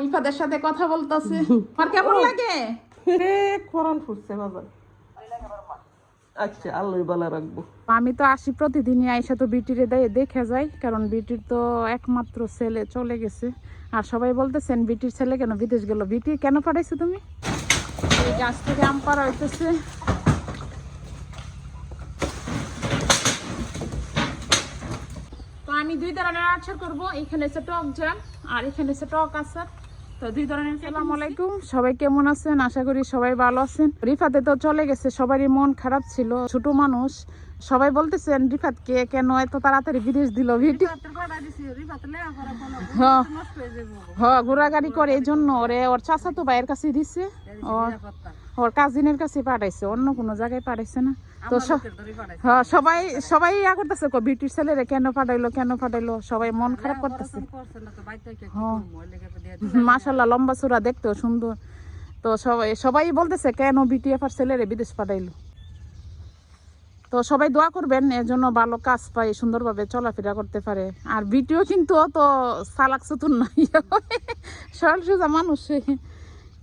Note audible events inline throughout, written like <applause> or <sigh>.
রিফাদের সাথে কথা বলতেছে। আমার কেমন লাগে? কোরআন ফুটছে আচ্ছা আল্লাহ বালা রাখব। আমি তো আসি প্রতিদিনই আইসা তো বিটিরে দেখে যাই কারণ বিটির তো একমাত্র ছেলে চলে গেছে। আর সবাই বলতেছেন বিটির ছেলে কেন বিদেশ গেল? বিটি কেন পাঠাইছো তুমি? গাছ থেকে আম পাড়া হইতেছে। আমি দুই ধরনের আচার করব। এখানে আছে টক জ্যাম আর এখানে আছে টক আচার। তো দুই ধরনের সালাম আলাইকুম। সবাই কেমন আছেন? আশা করি সবাই ভালো আছেন। রিফাতে তো চলে গেছে সবারই মন খারাপ ছিল ছোট মানুষ। সবাই বলতেছেন রিফাত কে কেন এত তাড়াতাড়ি বিদেশ দিল ভিডিও? হ্যাঁ ঘোরাগাড়ি করে এই জন্য ওরে ওর চাচা তো ভাইয়ের কাছে দিছে। ওর কাজিনের কাছে পাঠাইছে অন্য কোনো জায়গায় পাঠাইছে না। তো হ্যাঁ সবাই সবাই ইয়া করতেছে কো বিটির ছেলেরে কেন পাঠাইলো কেন পাঠাইলো? সবাই মন খারাপ করতেছে। হ্যাঁ। মাশাল্লাহ লম্বা চূড়া দেখতেও সুন্দর। তো সবাই সবাই বলতেছে কেন বিটি এফার ছেলেরে বিদেশ পাঠাইলো? তো সবাই দোয়া করবেন এর জন্য ভালো কাজ পায় সুন্দরভাবে চলাফেরা করতে পারে। আর বিটিও কিন্তু অত সালাক চতুর নাই <laughs> সরল সোজা মানুষ।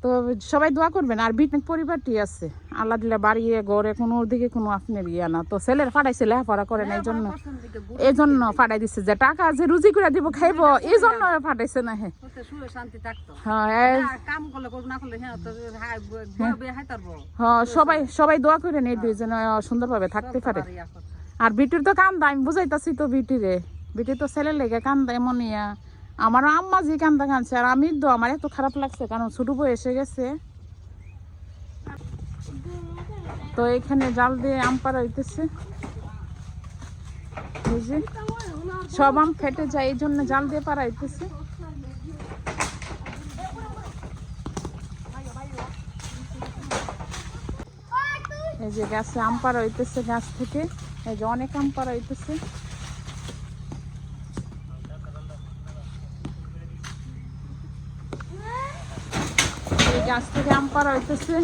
তো সবাই দোয়া করবেন আর বিট পরিবারটি আছে। আল্লাহ দিলে বাড়িয়ে গড়ে কোনো দিকে কোনো আপনার ইয়া না। তো ছেলের ফাটাইছে লেখাপড়া করেন এই জন্য এই জন্য ফাটাই দিচ্ছে যে টাকা যে রুজি করে দিব খাইব এই জন্য ফাটাইছে না হে। হ্যাঁ না হ্যাঁ। হ্যাঁ সবাই সবাই দোয়া করেন এই দুইজনে সুন্দরভাবে থাকতে পারে। আর বিটির তো কান্দা আমি বুঝাইতাছি তো বিটিরে। বিটি তো ছেলের লেগে কান্দা এমন ইয়া। আমারও আম্মা জি কান্দা কানছে আর আমি তো আমার এত খারাপ লাগছে, কারণ ছোট বই এসে গেছে। তো এখানে জাল দিয়ে আম পাড়া হইতেছে। যে, সব আম ফেটে যায়, এই জন্য জাল দিয়ে পাড়া হইতেছে। এই যে গাছে আম পাড়া হইতেছে গাছ থেকে, এই যে অনেক আম পাড়া হইতেছে। গাছ থেকে আম পাড়া হইতেছে।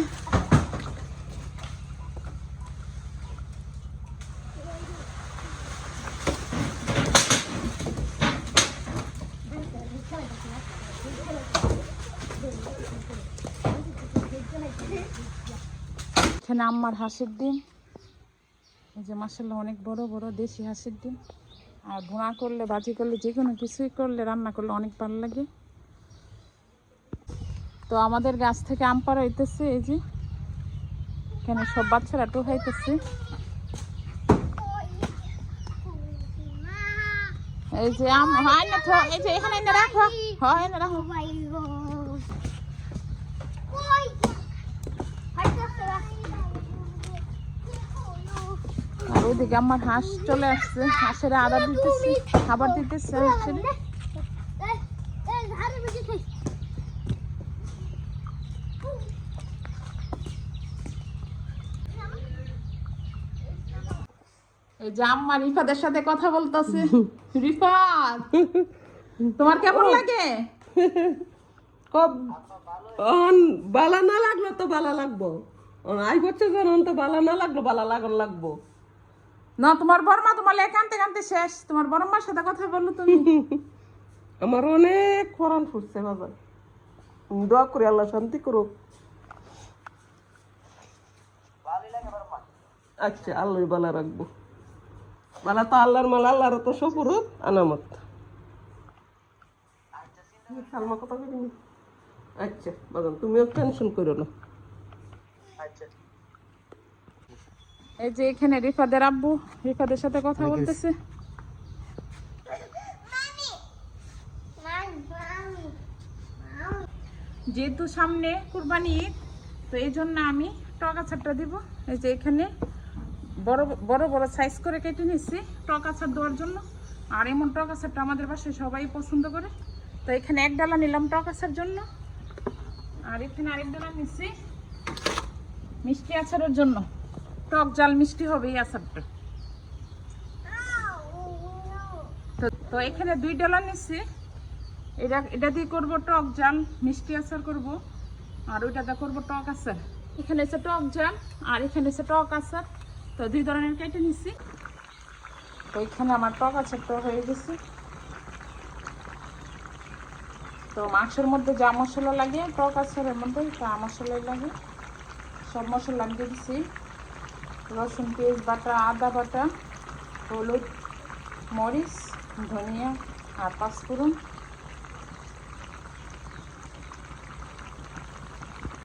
এখানে আম্মার হাঁসের ডিম। এই যে মাসাল্লাহ অনেক বড় বড় দেশি হাঁসের ডিম। আর ভুনা করলে ভাজি করলে যে কোনো কিছুই করলে, রান্না করলে অনেক ভালো লাগে। তো আমাদের গাছ থেকে আম পাড়া হইতেছে, এই যে। এখানে সব বাচ্চারা টোকাইতেছে এই যে আম, হয় না তো এই যে এখানে এনে রাখো। হয় না রাখো। আর ওইদিকে আমার হাঁস চলে আসছে। হাঁসের আদা দিতেছে, খাবার দিতেছে এই যে আম্মা রিফাদের সাথে কথা বলতেছে। রিফাত তোমার কেমন লাগে? কব অন বালা না লাগল তো বালা লাগবো। আই বছর যখন তো বালা না লাগল বালা লাগন লাগবো। না তোমার বর্মা তোমার কানতে কানতে শেষ। তোমার বর্মার সাথে কথা বলল তুমি। <laughs> আমার অনেক কোরআন ফুটছে বাবা। দোয়া করে আল্লাহ শান্তি করুক। আচ্ছা আল্লাহ বালা রাখব। বালা তো আল্লাহর মাল আল্লাহর তো সপুরত আনামত। সালমা কথা বলিনি আচ্ছা বাজান তুমিও টেনশন করো না। এই যে এখানে রিফাদের আব্বু রিফাদের সাথে কথা বলতেছে। যেহেতু সামনে কুরবানি ঈদ তো এই জন্য আমি টক আচারটা দিব। এই যে এখানে বড় বড় বড় সাইজ করে কেটে নিচ্ছি টক আচার দেওয়ার জন্য। আর এমন টক আচারটা আমাদের বাসায় সবাই পছন্দ করে। তো এখানে এক ডালা নিলাম টক আচার জন্য। আর এখানে আরেক ডালা নিচ্ছি মিষ্টি আচারের জন্য। টক জাল মিষ্টি হবে এই আচারটা। তো তো এখানে দুই ডলার নিচ্ছি। এটা এটা দিয়ে করব টক জাল, মিষ্টি আচার করব। আর ওইটাতে করব টক আচার। এখানে আছে টক জাল, আর এখানে আছে টক আচার। তো দুই ধরনের কেটে নিচ্ছি তো এখানে আমার টক আচারটা হয়ে গেছে। তো মাংসের মধ্যে যা মশলা লাগে, টক আচারের মধ্যে তা মশলাই লাগে, সব মশলা দিয়ে দিছি। রসুন, পেঁয়াজ বাটা, আদা বাটা, হলুদ, মরিচ, ধনিয়া আর পাঁচফোড়ন।